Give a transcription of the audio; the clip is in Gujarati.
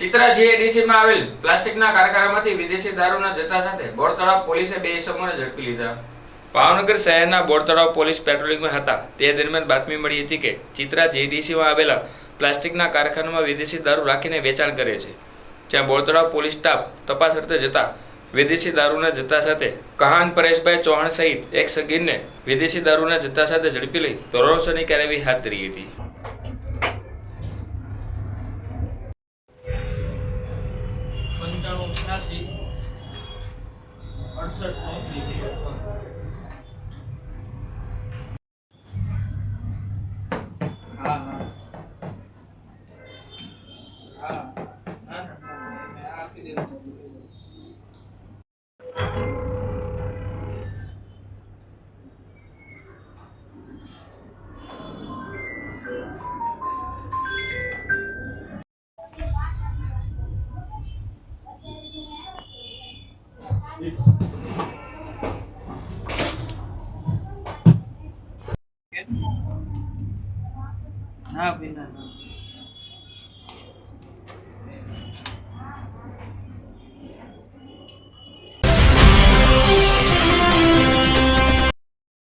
ચિત્રા જીએડીસીમાં આવેલ પ્લાસ્ટિકના કારખાનામાંથી વિદેશી દારૂના જથ્થા સાથે બોરતળાવ પોલીસે બે ઇસમોને ઝડપી લીધા. ભાવનગર શહેરના બોરતળાવ પોલીસ પેટ્રોલિંગમાં હતા. તે દરમિયાન બાતમી મળી હતી કે ચિત્રા જીડીસીમાં આવેલા પ્લાસ્ટિકના કારખાનામાં વિદેશી દારૂ રાખીને વેચાણ કરે છે. જ્યાં બોરતળાવ પોલીસ સ્ટાફ તપાસ અર્થે જતા વિદેશી દારૂના જથ્થા સાથે કહાન પરેશભાઈ ચૌહાણ સહિત એક સગીરને વિદેશી દારૂના જથ્થા સાથે ઝડપી લઈ ધોરણસરની કાર્યવાહી હાથ ધરી હતી. પંચાણું છ્યાસી અડસઠ ચોત્રીસ હા હા હા દીધું Grabe na.